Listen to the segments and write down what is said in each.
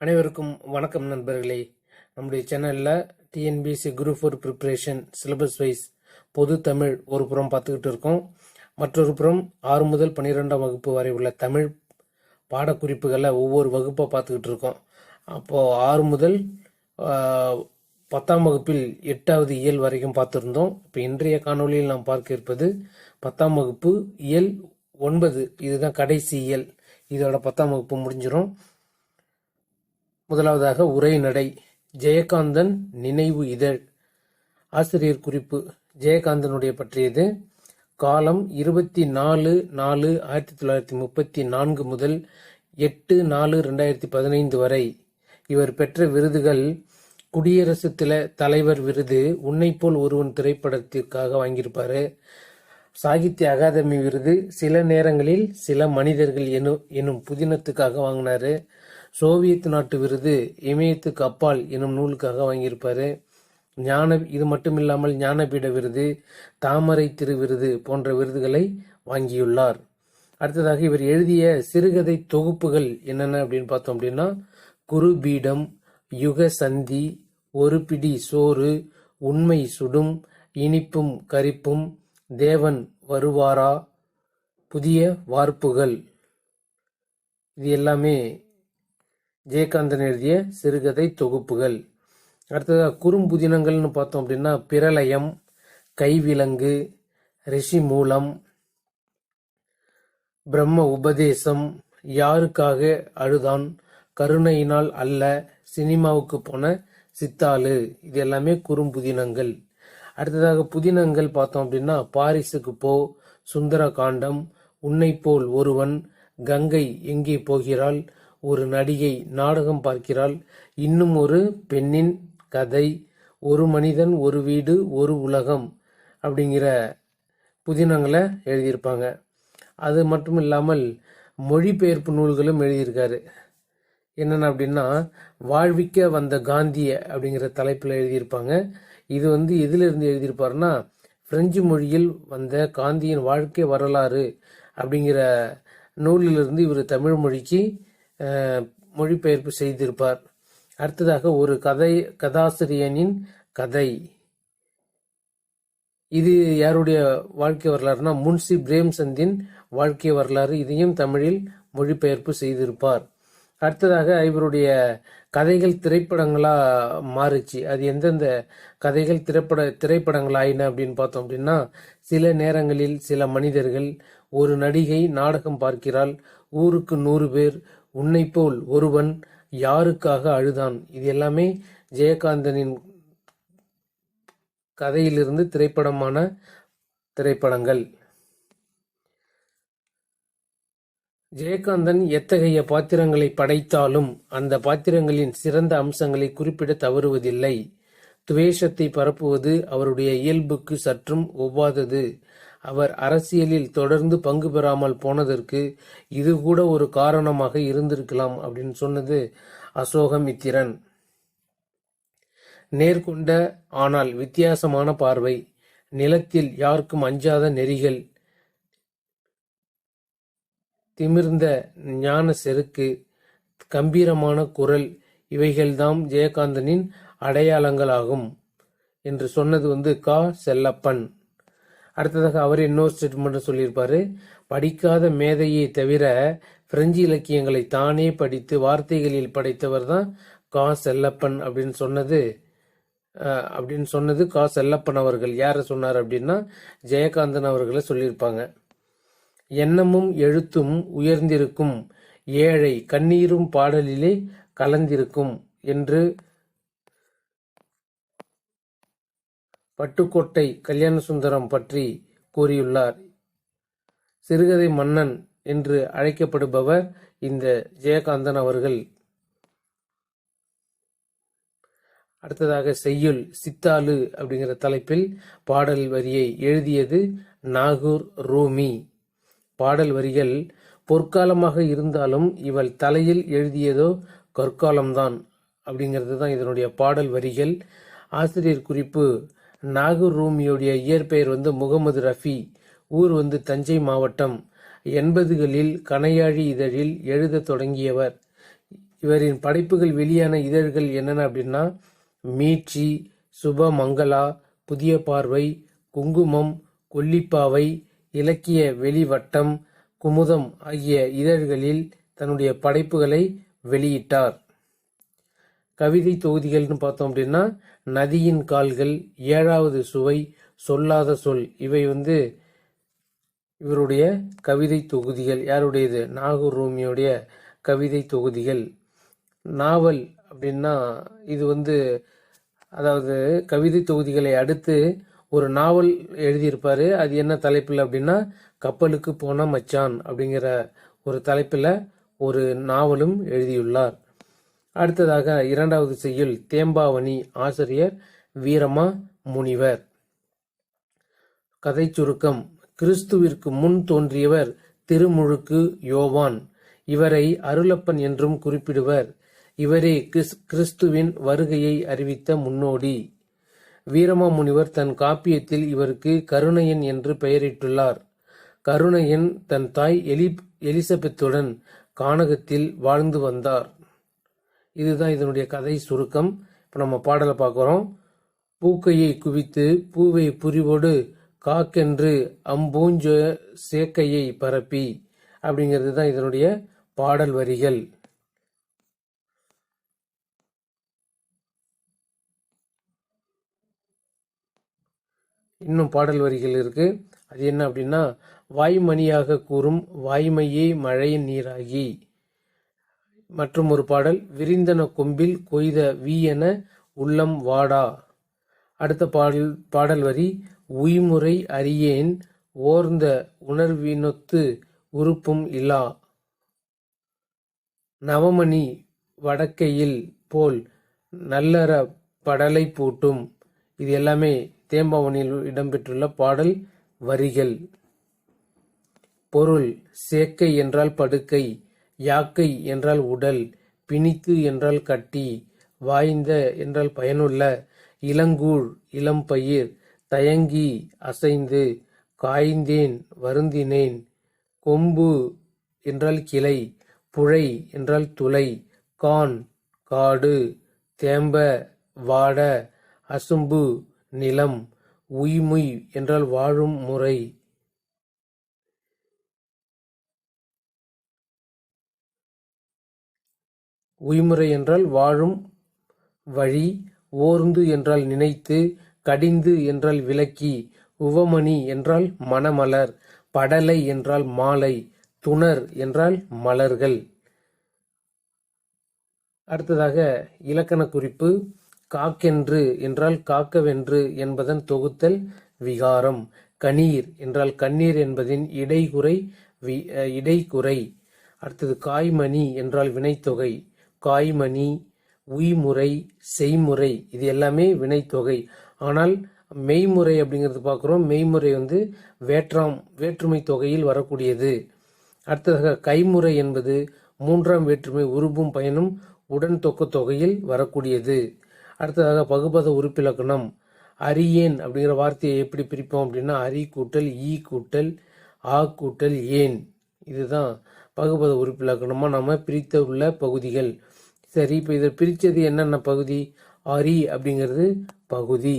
அனைவருக்கும் வணக்கம் நண்பர்களே. நம்முடைய சேனலில் TNPSC group four preparation syllabus wise பொது தமிழ் ஒரு புறம் பார்த்துக்கிட்டு இருக்கோம். மற்றொரு புறம் ஆறு முதல் பன்னிரெண்டாம் வகுப்பு வரை உள்ள தமிழ் பாடக்குறிப்புகளை ஒவ்வொரு வகுப்பாக பார்த்துக்கிட்டு இருக்கோம். அப்போது ஆறு முதல் பத்தாம் வகுப்பில் எட்டாவது இயல் வரைக்கும் பார்த்துருந்தோம். இப்போ இன்றைய காணொளியில் நாம் பார்க்க இருப்பது பத்தாம் வகுப்பு இயல் ஒன்பது. இதுதான் கடைசி இயல். இதோட பத்தாம் வகுப்பு முடிஞ்சிடும் முதலாவதாக உரைநடை ஜெயகாந்தன் நினைவு இதழ். ஆசிரியர் குறிப்பு. ஜெயகாந்தனுடைய பற்றியது. காலம் இருபத்தி நாலு நாலு ஆயிரத்தி தொள்ளாயிரத்தி முப்பத்தி நான்கு முதல் எட்டு நாலு ரெண்டாயிரத்தி பதினைந்து வரை. இவர் பெற்ற விருதுகள் குடியரசு தில தலைவர் விருது உன்னைப்போல் ஒருவன் திரைப்படத்திற்காக வாங்கியிருப்பார். சாகித்ய அகாதமி விருது சில நேரங்களில் சில மனிதர்கள் எனும் எனும் புதினத்துக்காக வாங்கினாரு. சோவியத் நாட்டு விருது இமயத்துக்கு அப்பால் எனும் நூலுக்காக வாங்கியிருப்பாரு. ஞான இது மட்டும் இல்லாமல் ஞானபீட விருது தாமரை திரு விருது போன்ற விருதுகளை வாங்கியுள்ளார். அடுத்ததாக இவர் எழுதிய சிறுகதை தொகுப்புகள் என்னென்ன அப்படின்னு பார்த்தோம் அப்படின்னா குருபீடம் யுக சந்தி ஒரு பிடி சோறு உண்மை சுடும் இனிப்பும் கரிப்பும் தேவன் வருவாரா புதிய வார்ப்புகள். இது எல்லாமே ஜெயகாந்தன் எழுதிய சிறுகதை தொகுப்புகள். அடுத்ததாக குறும்புதினங்கள்னு பார்த்தோம் அப்படின்னா பிரளயம் கைவிலங்கு ரிஷி மூலம் பிரம்ம உபதேசம் யாருக்காக அழுதான் கருணையினால் அல்ல சினிமாவுக்கு போன சித்தாளு இது எல்லாமே குறும்புதினங்கள். அடுத்ததாக புதினங்கள் பார்த்தோம் அப்படின்னா பாரிஸுக்கு போ சுந்தர காண்டம் உன்னை போல் ஒருவன் கங்கை எங்கே போகிறாள் ஒரு நடிகை நாடகம் பார்க்கிறாள். இன்னும் ஒரு பெண்ணின் கதை. ஒரு மனிதன் ஒரு வீடு ஒரு உலகம் அப்படிங்கிற புதினங்களை எழுதியிருப்பாங்க. அது மட்டும் இல்லாமல் மொழிபெயர்ப்பு நூல்களும் எழுதியிருக்காரு. என்னென்ன அப்படின்னா வாழ்விக்க வந்த காந்திய அப்படிங்கிற தலைப்பில் எழுதியிருப்பாங்க. இது வந்து எதிலிருந்து எழுதியிருப்பாருன்னா பிரெஞ்சு மொழியில் வந்த காந்தியின் வாழ்க்கை வரலாறு அப்படிங்கிற நூலிலிருந்து இவர் தமிழ் மொழிக்கு மொழிபெயர்ப்பு செய்திருப்பார். அடுத்ததாக ஒரு கதை கதாசிரியனின் கதை. இது யாருடைய வாழ்க்கை வரலாறுனா முன்சி பிரேம்சந்தின் வாழ்க்கை வரலாறு. இதையும் தமிழில் மொழிபெயர்ப்பு செய்திருப்பார். அடுத்ததாக இவருடைய கதைகள் திரைப்படங்களாக மாறுச்சு. அது எந்தெந்த கதைகள் திரைப்பட திரைப்படங்கள் ஆயின அப்படின்னு பார்த்தோம் அப்படின்னா சில நேரங்களில் சில மனிதர்கள் ஒரு நடிகை நாடகம் பார்க்கிறாள். ஊருக்கு நூறு பேர் உன்னை போல் ஒருவன் யாருக்காக அழுதான்? இது எல்லாமே ஜெயகாந்தனின் கதையிலிருந்து திரைப்படமான திரைப்படங்கள். ஜெயகாந்தன் எத்தகைய பாத்திரங்களை படைத்தாலும் அந்த பாத்திரங்களின் சிறந்த அம்சங்களை குறிப்பிட தவறுவதில்லை. துவேஷத்தை பரப்புவது அவருடைய இயல்புக்கு சற்றும் ஒவ்வாதது. அவர் அரசியலில் தொடர்ந்து பங்கு பெறாமல் போனதற்கு இது கூட ஒரு காரணமாக இருந்திருக்கலாம் அப்படின்னு சொன்னது அசோகமித்திரன் நேர்கொண்ட ஆனால் வித்தியாசமான பார்வை. நிலத்தில் யாருக்கும் அஞ்சாத நெறிகள். திமிர்ந்த ஞான செருக்கு. கம்பீரமான குரல். இவைகள்தாம் ஜெயகாந்தனின் அடையாளங்களாகும். என்று சொன்னது வந்து கா. செல்லப்பன். அடுத்ததாக அவர் இன்னொரு ஸ்டேட்மெண்ட் சொல்லியிருப்பாரு படிக்காத மேதையை தவிர பிரெஞ்சு இலக்கியங்களை தானே படித்து வார்த்தைகளில் படைத்தவர் தான் கா. செல்லப்பன் அப்படின்னு சொன்னது. அப்படின்னு சொன்னது கா. செல்லப்பன் அவர்கள். யாரை சொன்னார் அப்படின்னா ஜெயகாந்தன் அவர்களை சொல்லியிருப்பாங்க. எண்ணமும் எழுத்தும் உயர்ந்திருக்கும். ஏழை கண்ணீரும் பாடலிலே கலந்திருக்கும் என்று பட்டுக்கோட்டை கல்யாணசுந்தரம் பற்றி கூறியுள்ளார். சிறுகதை மன்னன் என்று அழைக்கப்படுபவர் இந்த ஜெயகாந்தன் அவர்கள். அடுத்ததாக செய்யுள் சித்தாலு அப்படிங்கிற தலைப்பில் பாடல் வரியை எழுதியது நாகூர் ரூமி. பாடல் வரிகள் பொற்காலமாக இருந்தாலும் இவள் தலையில் எழுதியதோ கற்காலம்தான் அப்படிங்கிறது தான் இதனுடைய பாடல் வரிகள். ஆசிரியர் குறிப்பு நாகூர் ரூமியுடைய இயற்பெயர் வந்து முகமது ரஃபி. ஊர் வந்து தஞ்சை மாவட்டம். எண்பதுகளில் கணையாழி இதழில் எழுதத் தொடங்கியவர். இவரின் படைப்புகள் வெளியான இதழ்கள் என்னென்ன அப்படின்னா மீட்சி சுபமங்களா புதிய பார்வை குங்குமம் கொல்லிப்பாவை இலக்கிய வெளிவட்டம் குமுதம் ஆகிய இதழ்களில் தன்னுடைய படைப்புகளை வெளியிட்டார். கவிதை தொகுதிகள்னு பார்த்தோம் அப்படின்னா நதியின் கால்கள் ஏழாவது சுவை சொல்லாத சொல் இவை வந்து இவருடைய கவிதை தொகுதிகள். யாருடையது? நாகூர் ரூமியோடைய கவிதை தொகுதிகள். நாவல் அப்படின்னா இது வந்து அதாவது கவிதை தொகுதிகளை அடுத்து ஒரு நாவல் எழுதியிருப்பார். அது என்ன தலைப்பில் அப்படின்னா கப்பலுக்கு போன மச்சான் அப்படிங்கிற ஒரு தலைப்பில் ஒரு நாவலும் எழுதியுள்ளார். அடுத்ததாக இரண்டாவது செய்யுள் தேம்பாவணி ஆசிரியர் வீரமா முனிவர். கதை சுருக்கம் கிறிஸ்துவிற்கு முன் தோன்றியவர் திருமுழுக்கு யோவான். இவரை அருளப்பன் என்றும் குறிப்பிடுவர். இவரே கிறிஸ்- கிறிஸ்துவின் வருகையை அறிவித்த முன்னோடி. வீரமாமுனிவர் தன் காப்பியத்தில் இவருக்கு கருணையன் என்று பெயரிட்டுள்ளார். கருணையன் தன் தாய் எலி எலிசபெத்துடன் கானகத்தில் வாழ்ந்து வந்தார். இதுதான் இதனுடைய கதை சுருக்கம். இப்போ நம்ம பாடலை பார்க்குறோம். பூக்கையை குவித்து பூவை புரிவோடு காக்கென்று அம்பூஞ்ச சேக்கையை பரப்பி அப்படிங்கிறது தான் இதனுடைய பாடல் வரிகள். இன்னும் பாடல் வரிகள் இருக்கு. அது என்ன அப்படின்னா வாய்மணியாக கூறும் வாய்மையே மழையின் நீராகி மற்றும் ஒரு பாடல் விரிந்தன கொம்பில் கொய்த வீயென உள்ளம் வாடா அடுத்த பாடல் பாடல் வரி உய்முறை அறியேன் ஓர்ந்த உணர்வினொத்து உறுப்பும் இல்லா நவமணி வடக்கையில் போல் நல்லற படலை பூட்டும். இது எல்லாமே தேம்பவனில் இடம்பெற்றுள்ள பாடல் வரிகள். பொருள் சேக்கை என்றால் படுக்கை யாக்கை என்றால் உடல் பிணித்து என்றால் கட்டி வாய்ந்த என்றால் பயனுள்ள இளங்கூழ் இளம்பயிர் தயங்கி அசைந்து காய்ந்தேன் வருந்தினேன் கொம்பு என்றால் கிளை புழை என்றால் துளை கான் காடு தேம்ப வாட அசும்பு நிலம் உய்முய் என்றால் வாழும் முறை. உய்முறை என்றால் வாழும் வழி ஓர்ந்து என்றால் நினைத்து கடிந்து என்றால் விளக்கி உவமணி என்றால் மணமலர் படலை என்றால் மாலை துணர் என்றால் மலர்கள். அடுத்ததாக இலக்கண குறிப்பு காக்கென்று என்றால் காக்கவென்று என்பதன் தொகுத்தல் விகாரம் கணீர் என்றால் கண்ணீர் என்பதின் இடைகுறை வி- இடைக்குறை. அடுத்தது காய்மணி என்றால் வினைத்தொகை காய்மணி உய்முறை செய்முறை இது எல்லாமே வினைத்தொகை. ஆனால் மெய்முறை அப்படிங்கிறது பார்க்குறோம். மெய்முறை வந்து வேற்றாம் வேற்றுமை தொகையில் வரக்கூடியது. அடுத்ததாக கைமுறை என்பது மூன்றாம் வேற்றுமை உருபும் பயனும் உடன் தொக்க தொகையில் வரக்கூடியது. அடுத்ததாக பகுபத உறுப்பிலக்கணம். அரியேன் அப்படிங்கிற வார்த்தையை எப்படி பிரிப்போம் அப்படின்னா அரி கூட்டல் ஈ கூட்டல் ஆ கூட்டல் ஏன். இதுதான் பகுபத உறுப்பிலக்கணமாக நம்ம பிரித்த உள்ள பகுதிகள். சரி இப்போ இதை பிரித்தது என்னென்ன பகுதி? அரி அப்படிங்கிறது பகுதி.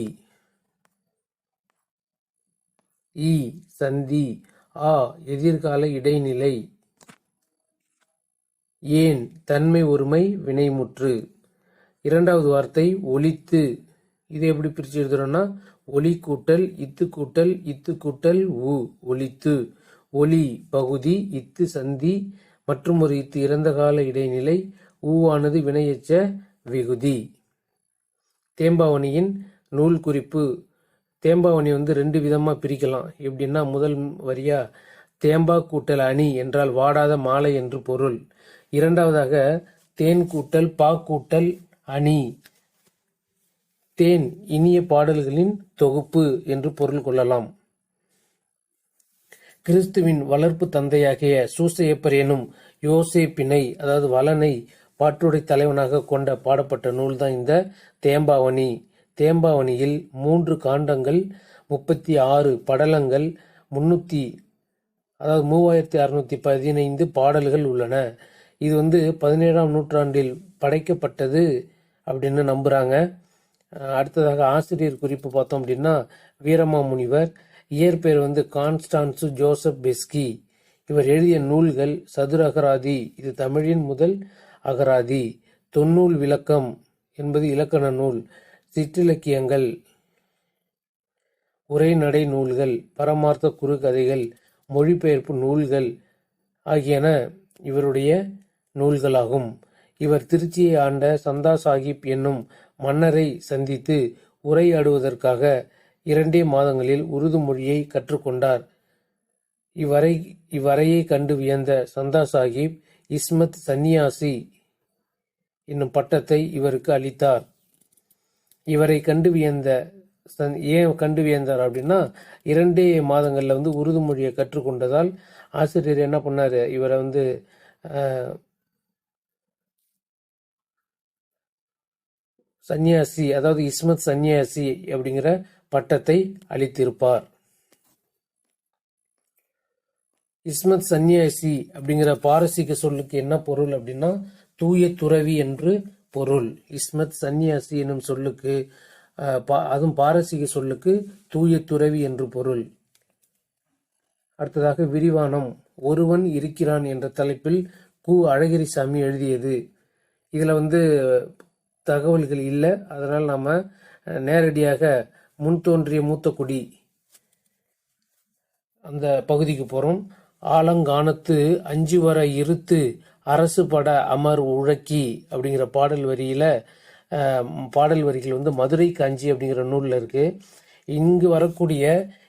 இ சந்தி. ஆ எதிர்கால இடைநிலை. ஏன்? தன்மை ஒருமை வினைமுற்று. இரண்டாவது வார்த்தை ஒலித்து. இதை எப்படி பிரிச்சு எழுதுறோம்னா ஒலி கூட்டல் இத்து கூட்டல் இத்து கூட்டல் உ ஒலித்து. ஒலி பகுதி இத்து சந்தி. மற்றும் ஒரு இத்து இறந்த கால இடைநிலை ஊவானது வினையெச்ச விகுதி. தேம்பாவணியின் நூல் குறிப்பு. தேம்பாவணி வந்து ரெண்டு விதமாக பிரிக்கலாம். எப்படின்னா முதல் வரியா தேம்பா கூட்டல் அணி என்றால் வாடாத மாலை என்று பொருள். இரண்டாவதாக தேன் கூட்டல் பா கூட்டல் அணி. தேன் இனிய பாடல்களின் தொகுப்பு என்று பொருள் கொள்ளலாம். கிறிஸ்துவின் வளர்ப்பு தந்தையாகிய சூசையப்பர் எனும் யோசேப்பினை அதாவது வலனை பாட்டுடை தலைவனாக கொண்ட பாடப்பட்ட நூல்தான் இந்த தேம்பாவணி. தேம்பாவணியில் மூன்று காண்டங்கள் முப்பத்தி ஆறு படலங்கள் முன்னூற்றி அதாவது மூவாயிரத்தி அறுநூத்தி பதினைந்து பாடல்கள் உள்ளன. இது வந்து பதினேழாம் நூற்றாண்டில் படைக்கப்பட்டது அப்படின்னு நம்புகிறாங்க அடுத்ததாக ஆசிரியர் குறிப்பு பார்த்தோம் அப்படின்னா வீரமாமுனிவர் இயற்பெயர் வந்து கான்ஸ்டான்சு ஜோசப் பெஸ்கி. இவர் எழுதிய நூல்கள் சதுர அகராதி. இது தமிழின் முதல் அகராதி தொன்னூல் விளக்கம் என்பது இலக்கண நூல் சிற்றிலக்கியங்கள் உரைநடை நூல்கள் பரமார்த்த குறுகதைகள் மொழிபெயர்ப்பு நூல்கள் ஆகியன இவருடைய நூல்களாகும். இவர் திருச்சியை ஆண்ட சந்தா சாஹிப் என்னும் மன்னரை சந்தித்து உரையாடுவதற்காக இரண்டே மாதங்களில் உருது மொழியை கற்றுக்கொண்டார். இவ்வரை இவ்வரையை கண்டு வியந்த சந்தா சாஹிப் இஸ்மத் சந்நியாசி என்னும் பட்டத்தை இவருக்கு அளித்தார். இவரை கண்டு வியந்த சன்- ஏன் கண்டு வியந்தார் அப்படின்னா இரண்டே மாதங்களில் வந்து உருது மொழியை கற்றுக்கொண்டதால் ஆசிரியர் என்ன பண்ணார்? இவரை வந்து சந்நியாசி அதாவது இஸ்மத் சந்நியாசி அப்படிங்கிற பட்டத்தை அளித்திருப்பார். இஸ்மத் சந்நியாசி அப்படிங்கிற பாரசீக சொல்லுக்கு என்ன பொருள் அப்படின்னா தூய துறவி என்று பொருள். இஸ்மத் சந்நியாசி என்னும் சொல்லுக்கு பா- அதுவும் பாரசீக சொல்லுக்கு தூய துறவி என்று பொருள். அடுத்ததாக விரிவானம் ஒருவன் இருக்கிறான் என்ற தலைப்பில் கு. அழகிரிசாமி எழுதியது. இதில் வந்து தகவல்கள் இல்லை. அதனால் நாம் நேரடியாக முன் தோன்றிய மூத்த குடி அந்த பகுதிக்கு போகிறோம் ஆலங்கானத்து அஞ்சு வர இருத்து அரசு பட அமர் உழக்கி அப்படிங்கிற பாடல் வரியில பாடல் வரிகள் வந்து மதுரை காஞ்சி அப்படிங்கிற நூலில் இருக்கு. இங்கு வரக்கூடிய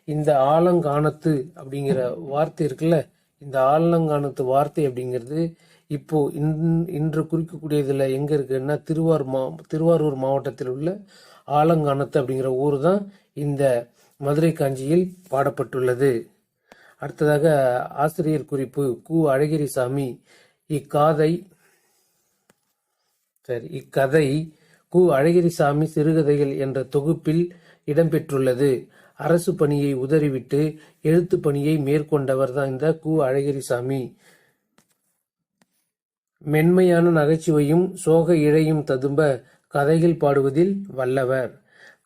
இந்த ஆலங்கானத்து அப்படிங்கிற வார்த்தை இருக்குல்ல இந்த ஆலங்கானத்து வார்த்தை அப்படிங்கிறது இப்போ இன்- இன்று குறிக்கக்கூடியதில் எங்கே இருக்குன்னா திருவாரூர் மா திருவாரூர் மாவட்டத்தில் உள்ள ஆலங்கானத்து அப்படிங்கிற ஊர் தான் இந்த மதுரை காஞ்சியில் பாடப்பட்டுள்ளது. அடுத்ததாக ஆசிரியர் குறிப்பு கு. அழகிரிசாமி இக்காதை சரி இக்கதை கு. அழகிரிசாமி சிறுகதைகள் என்ற தொகுப்பில் இடம்பெற்றுள்ளது. அரசு பணியை உதறிவிட்டு எழுத்து பணியை மேற்கொண்டவர் தான் இந்த கு. அழகிரிசாமி. மென்மையான நகைச்சுவையும் சோக இழையும் ததும்ப கதைகள் பாடுவதில் வல்லவர்.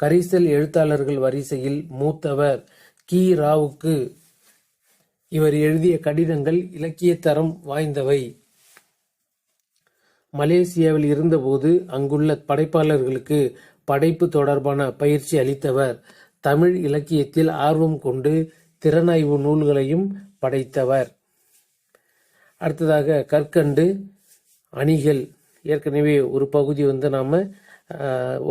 கரிசல் எழுத்தாளர்கள் வரிசையில் மூத்தவர் கி. ராவுக்கு இவர் எழுதிய கடிதங்கள் இலக்கிய தரம் வாய்ந்தவை. மலேசியாவில் இருந்தபோது அங்குள்ள படைப்பாளர்களுக்கு படைப்பு தொடர்பான பயிற்சி அளித்தவர். தமிழ் இலக்கியத்தில் ஆர்வம் கொண்டு திறனாய்வு நூல்களையும் படைத்தவர். அடுத்ததாக கற்கண்டு அணிகள். ஏற்கனவே ஒரு பகுதி வந்து நாம்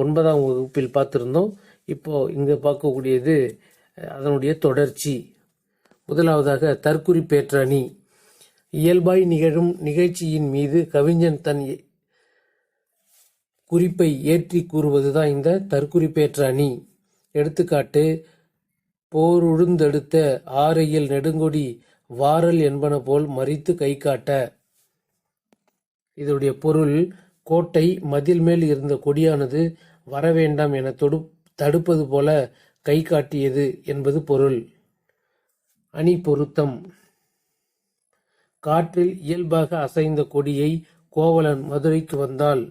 ஒன்பதாம் வகுப்பில் பார்த்துருந்தோம். இப்போ இங்கே பார்க்கக்கூடியது அதனுடைய தொடர்ச்சி. முதலாவதாக தற்குறிப்பேற்ற அணி. இயல்பாய் நிகழும் நிகழ்ச்சியின் மீது கவிஞன் தன் குறிப்பை ஏற்றி கூறுவதுதான் இந்த தற்குறிப்பேற்ற அணி. எடுத்துக்காட்டு போருழுந்தெடுத்த ஆரையில் நெடுங்கொடி வாரல் என்பன போல் மறித்து கை காட்ட. இதனுடைய பொருள் கோட்டை மதில் மேல் இருந்த கொடியானது வரவேண்டாம் என தொடு தடுப்பது போல கை காட்டியது என்பது பொருள். அணி பொருத்தம் காற்றில் இயல்பாக அசைந்த கொடியை கோவலன் மதுரைக்கு வந்தால்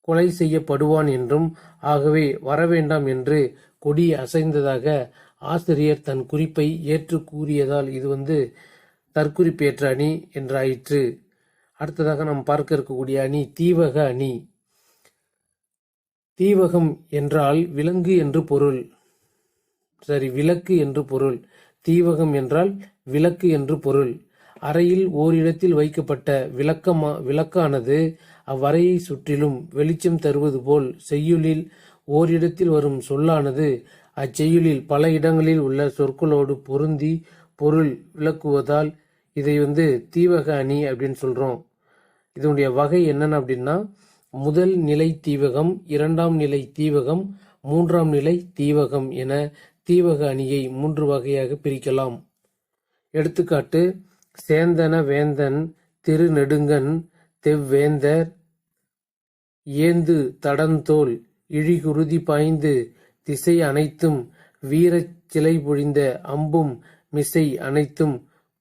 கொலை செய்யப்படுவான் என்றும் ஆகவே வரவேண்டாம் என்று கொடி அசைந்ததாக ஆசிரியர் தன் குறிப்பை ஏற்று கூறியதால் இது வந்து தற்குறிப்பேற்ற அணி என்றாயிற்று. அடுத்ததாக நாம் பார்க்க இருக்கக்கூடிய அணி தீவக அணி. தீவகம் என்றால் விலங்கு என்று பொருள். சரி விளக்கு என்று பொருள். தீவகம் என்றால் விளக்கு என்று பொருள். அறையில் ஓரிடத்தில் வைக்கப்பட்ட விளக்கமா விளக்கானது அவ்வறையை சுற்றிலும் வெளிச்சம் தருவது போல் செய்யுளில் ஓரிடத்தில் வரும் சொல்லானது அச்செய்யுளில் பல இடங்களில் உள்ள சொற்களோடு பொருந்தி பொருள் விளக்குவதால் இதை வந்து தீவக அணி அப்படின்னு சொல்கிறோம் இதனுடைய வகை என்னென்ன அப்படின்னா முதல் நிலை தீவகம் இரண்டாம் நிலை தீவகம் மூன்றாம் நிலை தீவகம் என தீவக அணியை மூன்று வகையாக பிரிக்கலாம். எடுத்துக்காட்டு சேந்தன வேந்தன் திருநெடுங்கன் தெவ்வேந்தர் ஏந்து தடந்தோல் இழிகுருதி பாய்ந்து திசை அனைத்தும் வீரச் சிலை பொழிந்த அம்பும் மிசை அனைத்தும்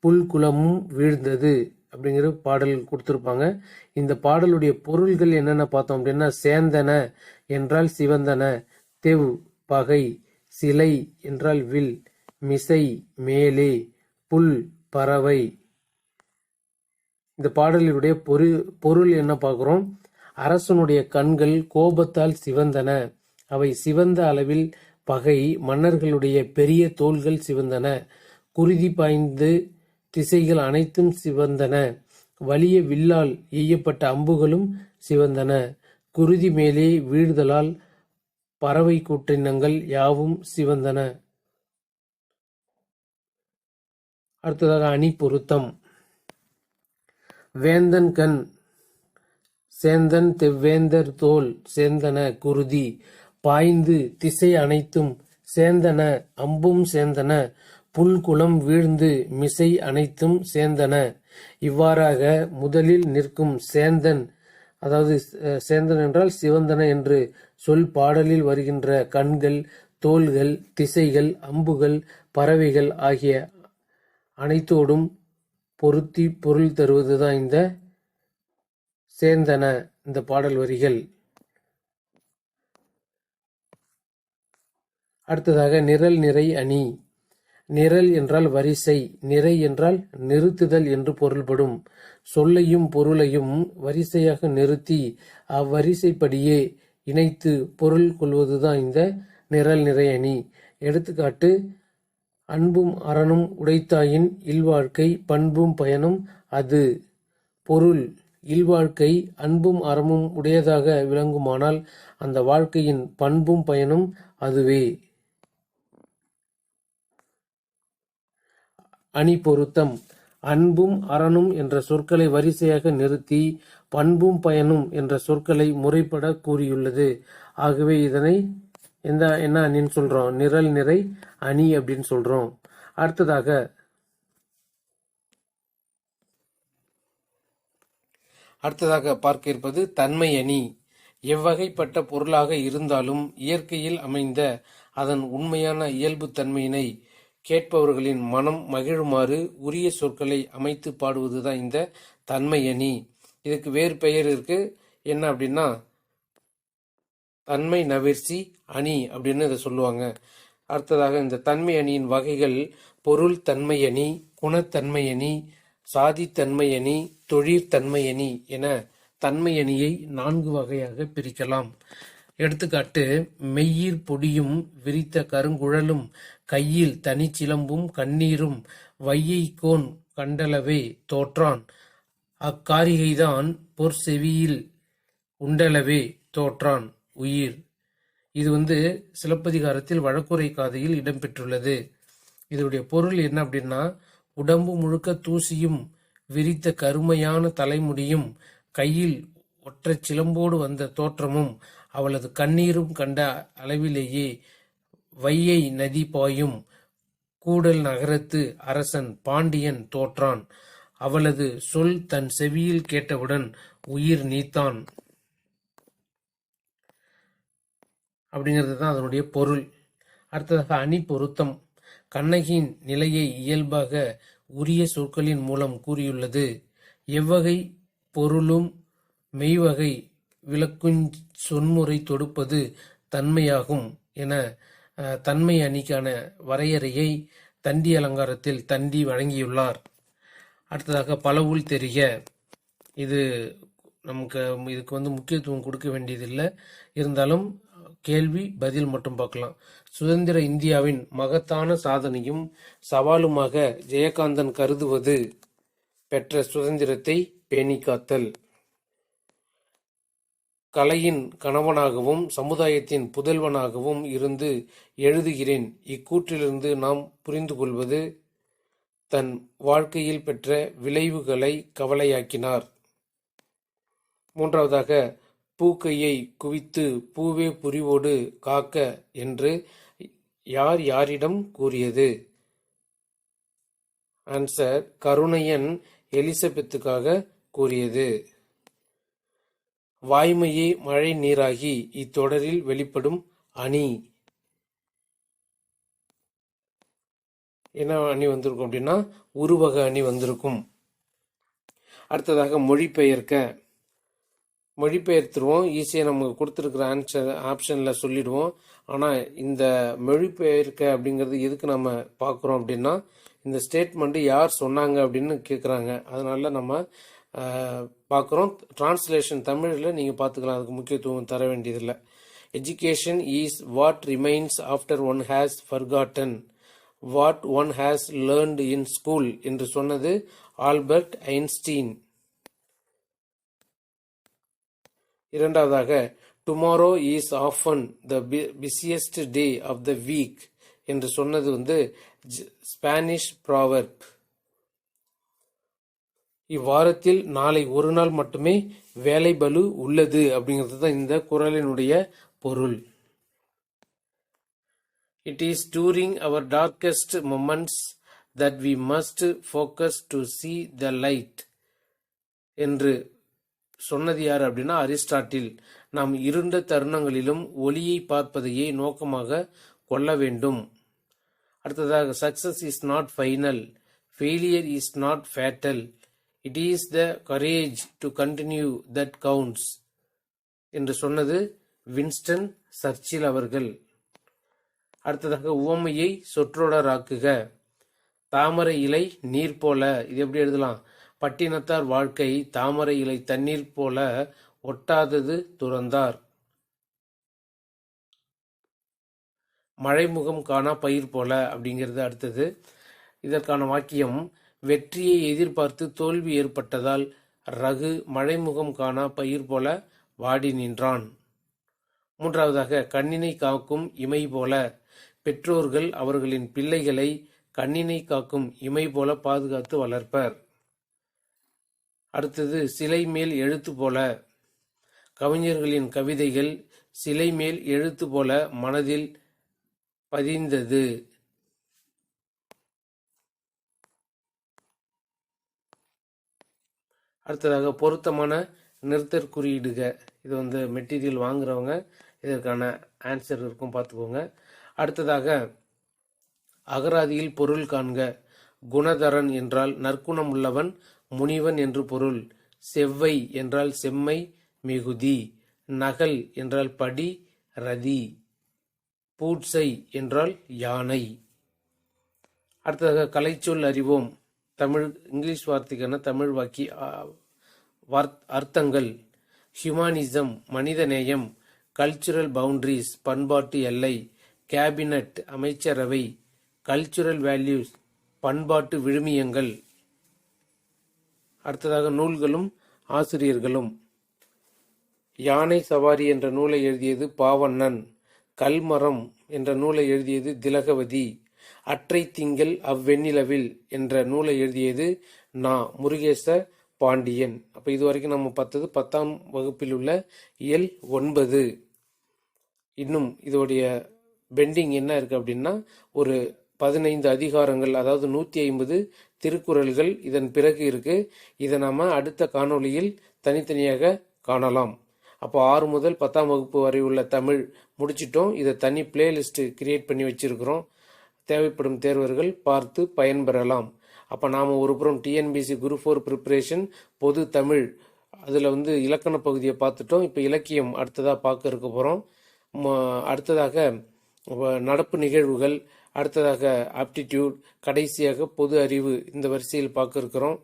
புல்குலமும் வீழ்ந்தது அப்படிங்கிற பாடல் கொடுத்துருப்பாங்க. இந்த பாடலுடைய பொருள்கள் என்னென்ன பார்த்தோம் அப்படின்னா சேந்தன என்றால் சிவந்தன தெவ் பகை சிலை என்றால் வில் மிசை மேலே புல் பறவை. இந்த பாடலினுடைய பொரு பொருள் என்ன பார்க்குறோம்? அரசனுடைய கண்கள் கோபத்தால் சிவந்தன. அவை சிவந்த அளவில் பகை மன்னர்களுடைய பெரிய தோள்கள் சிவந்தன. குருதி பாய்ந்து திசைகள் அனைத்தும் சிவந்தன. வலிய வில்லால் எய்யப்பட்ட அம்புகளும் சிவந்தன. குருதி மேலே வீழ்தலால் பறவை கூட்டினங்கள் யாவும் சிவந்தன. அடுத்ததாக அணி பொருத்தம் வேந்தன் கண் சேந்தன் தெவ்வேந்தர் தோல் சேந்தன குருதி பாய்ந்து திசை அனைத்தும் சேந்தன அம்பும் சேந்தன புல்குளம் வீழ்ந்து மிசை அனைத்தும் சேந்தன. இவ்வாறாக முதலில் நிற்கும் சேந்தன் அதாவது சேந்தன் என்றால் சிவந்தன என்று சொல் பாடலில் வருகின்ற கண்கள் தோள்கள் திசைகள் அம்புகள் பறவைகள் ஆகிய அனைத்தோடும் பொருத்தி பொருள் தருவதுதான் இந்த சேர்ந்தன இந்த பாடல் வரிகள். அடுத்ததாக நிரல் நிறை அணி. நிரல் என்றால் வரிசை நிறை என்றால் நிறுத்துதல் என்று பொருள்படும். சொல்லையும் பொருளையும் வரிசையாக நிறுத்தி அவ்வரிசைப்படியே இணைத்து பொருள் கொள்வதுதான் இந்த நிரல் நிறையணி எடுத்துக்காட்டு அன்பும் அறனும் உடைத்தாயின் இல்வாழ்க்கை பண்பும் பயனும் அது. பொருள் இல்வாழ்க்கை அன்பும் அறமும் உடையதாக விளங்குமானால் அந்த வாழ்க்கையின் பண்பும் பயனும் அதுவே. அணி பொருத்தம் அன்பும் அறனும் என்ற சொற்களை வரிசையாக நிறுத்தி பண்பும் பயனும் என்ற சொற்களை முறைப்பட கூறியுள்ளது. ஆகவே இதனை எந்த என்ன அணின்னு சொல்றோம்? நிரல் நிறை அணி அப்படின்னு சொல்றோம். அடுத்ததாக அடுத்ததாக பார்க்க இருப்பது தன்மை அணி. எவ்வகைப்பட்ட பொருளாக இருந்தாலும் இயற்கையில் அமைந்த அதன் உண்மையான இயல்பு தன்மையினை கேட்பவர்களின் மனம் மகிழுமாறு உரிய சொற்களை அமைத்து பாடுவதுதான் இந்த தன்மை அணி. இதுக்கு வேறு பெயர் இருக்கு. என்ன அப்படின்னா தன்மை நவிர்ச்சி அணி அப்படின்னு இதை சொல்லுவாங்க. அடுத்ததாக இந்த தன்மை அணியின் வகைகள் பொருள் தன்மை அணி குணத்தன்மை அணி சாதித்தன்மை அணி தொழிற்தன்மை அணி என தன்மை அணியை நான்கு வகையாக பிரிக்கலாம். எடுத்துக்காட்டு மெய்யீர் பொடியும் விரித்த கருங்குழலும் கையில் தனிச்சிலம்பும் கண்ணீரும் வையைக்கோன் கண்டளவே தோற்றான். அக்காரிகைதான் பொற்செவியில் உண்டளவே தோற்றான் உயிர். இது வந்து சிலப்பதிகாரத்தில் வழக்குரை காதையில் இடம்பெற்றுள்ளது. இதனுடைய பொருள் என்ன அப்படின்னா உடம்பு முழுக்க தூசியும் விரித்த கருமையான தலைமுடியும் கையில் ஒற்றை சிலம்போடு வந்த தோற்றமும் அவளது கண்ணீரும் கண்ட அளவிலேயே வையை நதி பாயும் கூடல் நகரத்து அரசன் பாண்டியன் தோற்றான். அவளது சொல் தன் செவியில் கேட்டவுடன் உயிர் நீத்தான். அப்படிங்கிறது தான் அதனுடைய பொருள். அடுத்ததாக அணி பொருத்தம். கண்ணகியின் நிலையை இயல்பாக உரிய சொற்களின் மூலம் கூறியுள்ளது. எவ்வகை பொருளும் மெய்வகை விளக்குஞ் சொன்முறை தொடுப்பது தன்மையாகும் என தன்மை அணிக்கான வரையறையை தண்டி அலங்காரத்தில் தண்டி வழங்கியுள்ளார். அடுத்ததாக பலவுள் தெரிய இது நமக்கு இதுக்கு வந்து முக்கியத்துவம் கொடுக்க வேண்டியதில்லை. இருந்தாலும் கேள்வி பதில் மட்டும் பார்க்கலாம். சுதந்திர இந்தியாவின் மகத்தான சாதனையும் சவாலுமாக ஜெயகாந்தன் கருதுவது பெற்ற சுதந்திரத்தை பேணிக்காத்தல் கலையின் கணவனாகவும் சமுதாயத்தின் புதல்வனாகவும் இருந்து எழுதுகிறேன். இக்கூற்றிலிருந்து நாம் புரிந்து கொள்வது தன் வாழ்க்கையில் பெற்ற விளைவுகளை கவலையாக்கினார். மூன்றாவதாக பூக்கையை குவித்து பூவே புரிவோடு காக்க என்று யார் யாரிடம் கூறியது? ஆன்சர் கருணையன் எலிசபெத்துக்காக கூறியது. வாய்மையே மழை நீராகி இத்தொடரில் வெளிப்படும் அணி. என்ன அணி வந்திருக்கும் அப்படின்னா உருவக அணி வந்திருக்கும். அடுத்ததாக மொழிபெயர்க்க. மொழிபெயர்த்துருவோம். ஈஸியாக நமக்கு கொடுத்துருக்குற ஆன்சர் ஆப்ஷனில் சொல்லிடுவோம். ஆனால் இந்த மொழிபெயர்க்க அப்படிங்கிறது எதுக்கு நம்ம பார்க்குறோம் அப்படின்னா இந்த ஸ்டேட்மெண்ட்டு யார் சொன்னாங்க அப்படின்னு கேட்குறாங்க அதனால நம்ம பார்க்குறோம். டிரான்ஸ்லேஷன் தமிழில் நீங்கள் பார்த்துக்கலாம். அதுக்கு முக்கியத்துவம் தர வேண்டியதில்லை. Education is what remains after one has forgotten what one has learned in school என்று சொன்னது ஆல்பர்ட் ஐன்ஸ்டீன். இரண்டாவதாக tomorrow is often the busiest day of the week என்று சொன்னது வந்து ஸ்பானிஷ் ப்ராவர்ப் இவ்வாரத்தில் நாளை ஒரு நாள் மட்டுமே வேலை பலு உள்ளது அப்படிங்கிறது தான் இந்த குரலினுடைய பொருள். It is during our darkest moments that we must focus to see the light என்று சொன்னது யார் அப்படின்னா அரிஸ்டாட்டில். நாம் இருண்ட தருணங்களிலும் ஒளியை பார்ப்பதையே நோக்கமாக கொள்ள வேண்டும். அடுத்ததாக success is not final failure is not fatal it is the courage to continue that counts என்று சொன்னது வின்ஸ்டன் சர்ச்சில் அவர்கள். அடுத்ததாக உவமையை சொற்றொடராக்குக. தாமரை இலை நீர் போல இது எப்படி எழுதலாம்? பட்டினத்தார் வாழ்க்கை தாமரை இலை தண்ணீர் போல ஒட்டாதது துறந்தார். மழைமுகம் காணா பயிர் போல அப்படிங்கிறது அடுத்தது. இதற்கான வாக்கியம் வெற்றியை எதிர்பார்த்து தோல்வி ஏற்பட்டதால் ரகு மழைமுகம் காணா பயிர் போல வாடி நின்றான். மூன்றாவதாக கண்ணினை காக்கும் இமை போல பெற்றோர்கள் அவர்களின் பிள்ளைகளை கண்ணினை காக்கும் இமை போல பாதுகாத்து வளர்ப்பர். அடுத்தது சிலை மேல் எழுத்து போல. கவிஞர்களின் கவிதைகள் சிலை மேல் எழுத்து போல மனதில் பதிந்தது. அடுத்ததாக பொருத்தமான நிறுத்தற் குறியீடுக. இது வந்து மெட்டீரியல் வாங்குறவங்க இதற்கான ஆன்சர் இருக்கும் பார்த்துக்கோங்க. அடுத்ததாக அகராதியில் பொருள் காண்க. குணதரன் என்றால் நற்குணம் உள்ளவன் முனிவன் என்று பொருள். செவ்வை என்றால் செம்மை மிகுதி. நகல் என்றால் படி ரதி. பூட்சை என்றால் யானை. அடுத்ததாக கலைச்சொல் அறிவோம். தமிழ் இங்கிலீஷ் வார்த்தைக்கான தமிழ் வாக்கி அர்த்தங்கள். ஹியூமானிசம் மனிதநேயம். கல்ச்சுரல் பவுண்டரிஸ் பண்பாட்டு எல்லை. கேபினட் அமைச்சரவை கல்ச்சுரல் வேல்யூஸ் பண்பாட்டு விழுமியங்கள். அடுத்ததாக நூல்களும் ஆசிரியர்களும். யானை சவாரி என்ற நூலை எழுதியது பாவண்ணன். கல்மரம் என்ற நூலை எழுதியது திலகவதி. அற்றை திங்கள் அவ்வெண்ணிலவில் என்ற நூலை எழுதியது நா. முருகேச பாண்டியன். அப்போ இது வரைக்கும் நம்ம பார்த்தது பத்தாம் வகுப்பில் உள்ள இயல் ஒன்பது. இன்னும் இதோடைய பெண்டிங் என்ன இருக்குது அப்படின்னா ஒரு பதினைந்து அதிகாரங்கள் அதாவது நூற்றி ஐம்பது திருக்குறள்கள் இதன் பிறகு இருக்குது இதை நாம் அடுத்த காணொளியில் தனித்தனியாக காணலாம். அப்போ ஆறு முதல் பத்தாம் வகுப்பு வரை உள்ள தமிழ் முடிச்சிட்டோம். இதை தனி பிளேலிஸ்ட்டு கிரியேட் பண்ணி வச்சுருக்கிறோம். தேவைப்படும் தேர்வர்கள் பார்த்து பயன்பெறலாம். அப்போ நாம் ஒரு புறம் டிஎன்பிசி குரு ஃபோர் ப்ரிப்பரேஷன் பொது தமிழ். அதில் வந்து இலக்கண பகுதியை பார்த்துட்டோம். இப்போ இலக்கியம் அடுத்ததாக பார்க்க இருக்க போகிறோம் அடுத்ததாக நடப்பு நிகழ்வுகள் அடுத்ததாக ஆப்டிடியூட் கடைசியாக பொது அறிவு இந்த வரிசையில் பார்க்க இருக்கிறோம்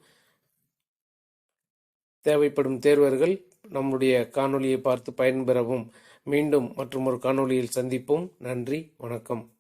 தேவைப்படும் தேர்வர்கள் நம்முடைய காணொலியை பார்த்து பயன்பெறவும் மீண்டும் மற்றும் ஒரு காணொலியில் சந்திப்போம். நன்றி வணக்கம்.